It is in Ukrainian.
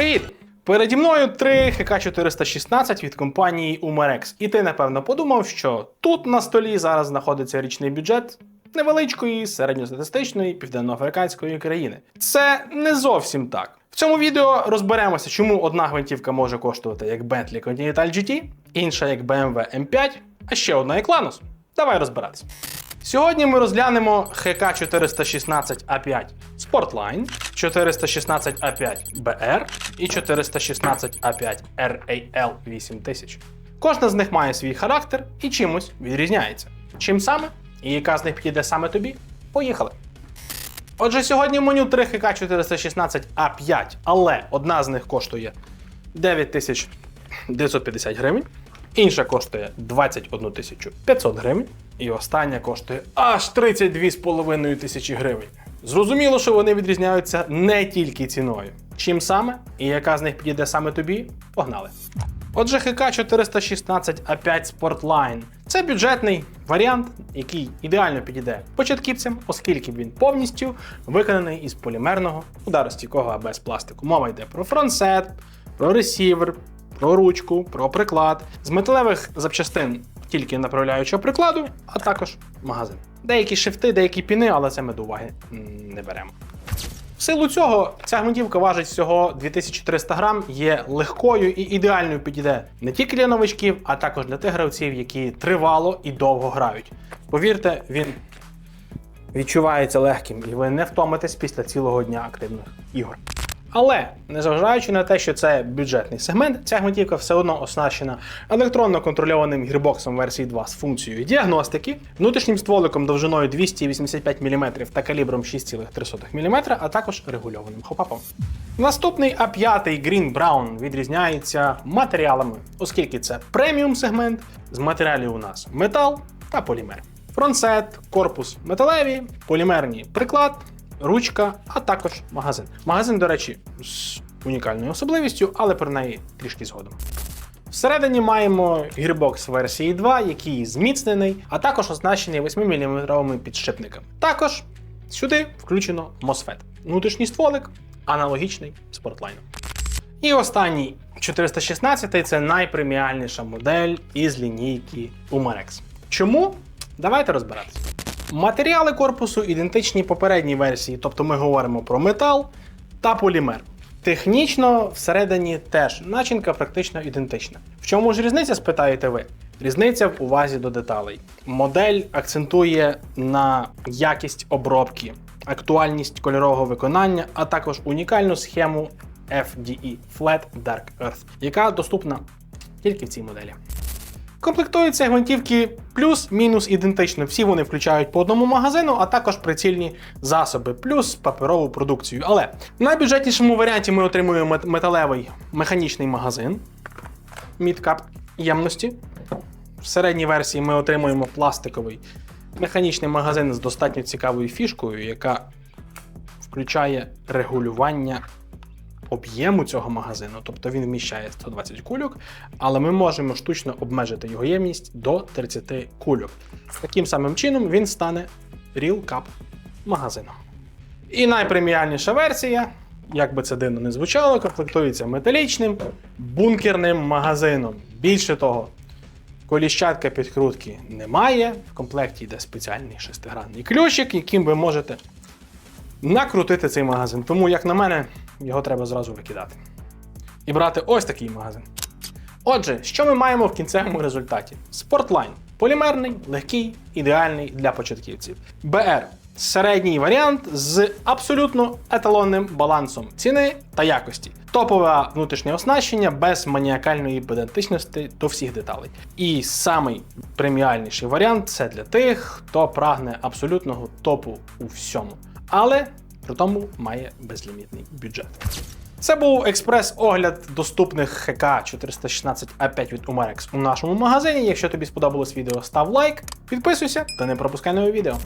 Привіт! Переді мною три ХК-416 від компанії Umarex. І ти, напевно, подумав, що тут на столі зараз знаходиться річний бюджет невеличкої середньостатистичної південноафриканської країни. Це не зовсім так. В цьому відео розберемося, чому одна гвинтівка може коштувати як Bentley Continental GT, інша як BMW M5, а ще одна як Lanos. Давай розбиратися. Сьогодні ми розглянемо ХК 416 А5 Sportline, 416 А5 BR і 416 А5 RAL 8000. Кожна з них має свій характер і чимось відрізняється. Чим саме і яка з них підійде саме тобі? Поїхали! Отже, сьогодні в меню 3 ХК 416 А5, але одна з них коштує 9950 гривень, інша коштує 21 500 гривень, і остання коштує аж 32,5 тисячі гривень. Зрозуміло, що вони відрізняються не тільки ціною. Чим саме і яка з них підійде саме тобі? Погнали! Отже, ХК 416 А5 Sportline це бюджетний варіант, який ідеально підійде початківцям, оскільки він повністю виконаний із полімерного ударостійкого АБС пластику. Мова йде про фронтсет, про ресівер, про ручку, про приклад. З металевих запчастин тільки направляючого прикладу, а також магазин. Деякі шифти, деякі піни, але це ми до уваги не беремо. В силу цього ця гвинтівка важить всього 2300 грам, є легкою і ідеальною підійде не тільки для новичків, а також для тих гравців, які тривало і довго грають. Повірте, він відчувається легким, і ви не втомитесь після цілого дня активних ігор. Але незважаючи на те, що це бюджетний сегмент, ця гвинтівка все одно оснащена електронно контрольованим гірбоксом версії 2 з функцією діагностики, внутрішнім стволиком довжиною 285 мм та калібром 6,3 мм, а також регульованим хопапом. Наступний А5 Green Brown відрізняється матеріалами, оскільки це преміум сегмент, з матеріалів у нас метал та полімер. Фронтсет, корпус металеві, полімерні приклад, ручка, а також магазин. Магазин, до речі, з унікальною особливістю, але про неї трішки згодом. Всередині маємо гірбокс версії 2, який зміцнений, а також оснащений 8-мм підшипниками. Також сюди включено MOSFET. Внутрішній стволик, аналогічний спортлайну. І останній 416 це найпреміальніша модель із лінійки Umarex. Чому? Давайте розбиратися. Матеріали корпусу ідентичні попередній версії, тобто ми говоримо про метал та полімер. Технічно всередині теж начинка практично ідентична. В чому ж різниця, спитаєте ви? Різниця в увазі до деталей. Модель акцентує на якість обробки, актуальність кольорового виконання, а також унікальну схему FDE Flat Dark Earth, яка доступна тільки в цій моделі. Комплектуються гвинтівки плюс-мінус ідентично. Всі вони включають по одному магазину, а також прицільні засоби, плюс паперову продукцію. Але в найбюджетнішому варіанті ми отримуємо металевий механічний магазин мідкап ємності. В середній версії ми отримуємо пластиковий механічний магазин з достатньо цікавою фішкою, яка включає регулювання об'єму цього магазину, тобто він вміщає 120 кульок, але ми можемо штучно обмежити його ємність до 30 кульок. Таким самим чином він стане Real Cup магазином. І найпреміальніша версія, як би це дивно не звучало, комплектується металічним бункерним магазином. Більше того, коліщатка підкрутки немає. В комплекті йде спеціальний шестигранний ключик, яким ви можете накрутити цей магазин. Тому, як на мене, його треба зразу викидати. І брати ось такий магазин. Отже, що ми маємо в кінцевому результаті? Спортлайн полімерний, легкий, ідеальний для початківців. BR середній варіант з абсолютно еталонним балансом ціни та якості. Топове внутрішнє оснащення без маніакальної педантичності до всіх деталей. І самий преміальніший варіант це для тих, хто прагне абсолютного топу у всьому. Але при тому має безлімітний бюджет. Це був експрес-огляд доступних ХК 416А5 від Umarex у нашому магазині. Якщо тобі сподобалось відео, став лайк, підписуйся та не пропускай нове відео.